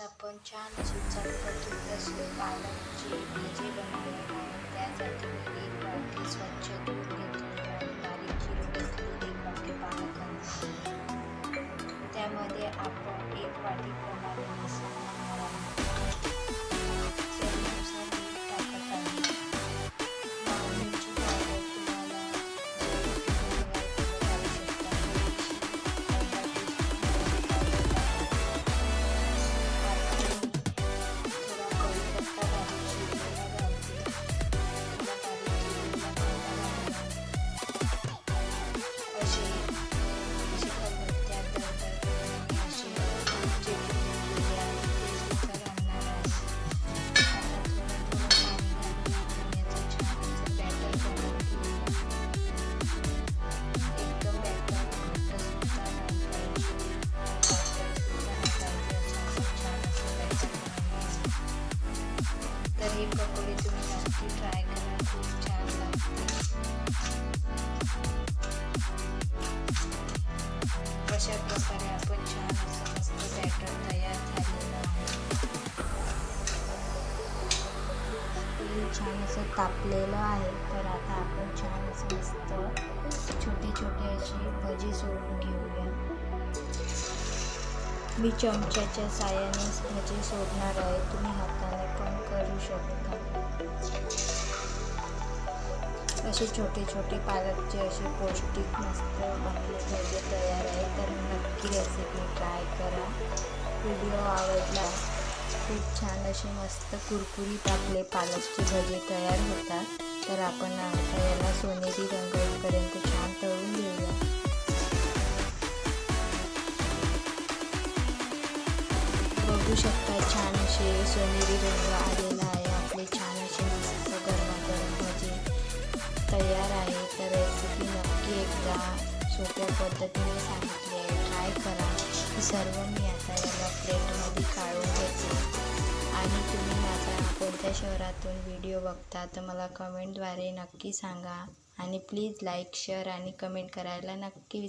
आपण छान अशी चटपटीत अशी पालकची भाजी बनवणार तुम्ही नक्की ट्राय करा. खूप छान लागते. अशा प्रकारे आपण छान असं मस्त बॅटर तयार झालेलं आहे. छान असं तापलेलं आहे. तर आता आपण छान असं मस्त मी चमच्याच्या साह्याने भजी म्हणजे सोडणार आहे. तुम्ही हाताने पण करू शकता. असे छोटे छोटे पालकचे असे पौष्टिक मस्त आपले भजे म्हणजे तयार आहे. तर नक्की रेसिपी ट्राय करा. व्हिडिओ आवडला. खूप छान असे मस्त कुरकुरीत आपले पालकचे भजे तयार होतात. तर आपण आता याला सोनेरी रंग छान तळून घेऊया. बघू शकता. छान असे सोनेरी रंग आलेला आहे. आपले छान असे मस्त गरमागरम म्हणजे तयार आहे. तर रेसिपी नक्की एकदा सोप्या पद्धतीने सांगितली आहे. ट्राय करा. हे सर्व मी आता याला प्लेटमध्ये काढून घेते. आणि तुम्ही माझा कोणत्या शहरातून व्हिडिओ बघता तर मला कमेंटद्वारे नक्की सांगा. आणि प्लीज लाईक शेअर आणि कमेंट करायला नक्की